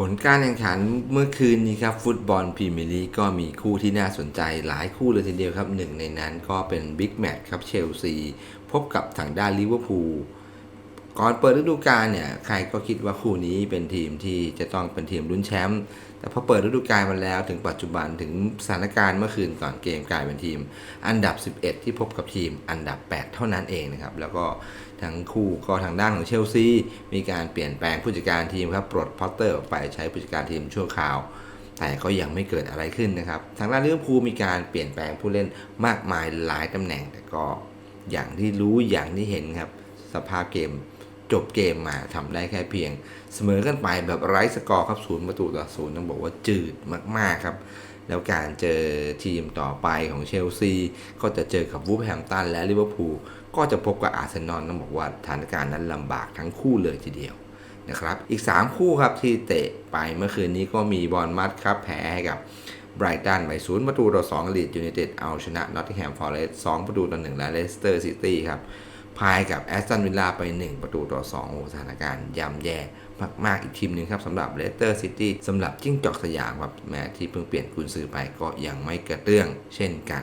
ผลการแข่งขันเมื่อคืนนี้ครับฟุตบอลพรีเมียร์ลีกก็มีคู่ที่น่าสนใจหลายคู่เลยทีเดียวครับหนึ่งในนั้นก็เป็นบิ๊กแมตช์ครับเชลซีพบกับทางด้านลิเวอร์พูล ก่อนเปิดฤดูกาลเนี่ยใครก็คิดว่าคู่นี้เป็นทีมที่จะต้องเป็นทีมลุ้นแชมป์แต่พอเปิดฤดูกาลมาแล้วถึงปัจจุบันถึงสถานการณ์เมื่อคืนก่อนเกมกลายเป็นทีม อันดับ 11 ที่พบกับทีมอันดับ 8 เท่านั้นเองนะครับแล้วก็ทั้งคู่ก็ทางด้านของเชลซีมีการเปลี่ยนแปลงผู้จัดการทีมครับปลดพอตเตอร์ออกไปใช้ผู้จัดการทีมชั่วคราว แต่ก็ยังไม่เกิดอะไรขึ้นนะครับทางด้านลิเวอร์พูลมีการเปลี่ยนแปลงผู้เล่นมากมายหลายตำแหน่ง แต่ก็อย่างที่รู้อย่างที่เห็นครับสภาพเกม จบเกมมาทำได้แค่เพียง เสมอกันไปแบบไร้สกอร์ครับศูนย์ประตูต่อศูนย์ต้องบอกว่าจืดมาก ๆ ครับ แล้วการเจอทีมต่อไปของเชลซี ก็จะเจอกับวูฟแฮมป์ตันและลิเวอร์พูลก็จะพบกับอาร์เซนอลต้องบอกว่าสถานการณ์นั้นลำบากทั้งคู่เลยทีเดียวนะครับอีก 3 คู่ครับที่เตะไปเมื่อคืนนี้ก็มีบอลมัดครับแพ้ให้กับไบรตันไปศูนย์ประตูต่อ2ลีดยูไนเต็ดเอาชนะนอตติงแฮมฟอร์เรสต์2ประตูต่อ1และเลสเตอร์ซิตี้ครับ พายกับแอสตันวิลล่าไป 1 ประตูต่อ2โอ้สถานการณ์ย่ำแย่มากๆอีกทีมหนึ่งครับสำหรับเลสเตอร์ซิตี้สำหรับจิ้งจอกสยามครับแม้ที่เพิ่งเปลี่ยนกุนซือไปก็ยังไม่กระเตื้องเช่นกัน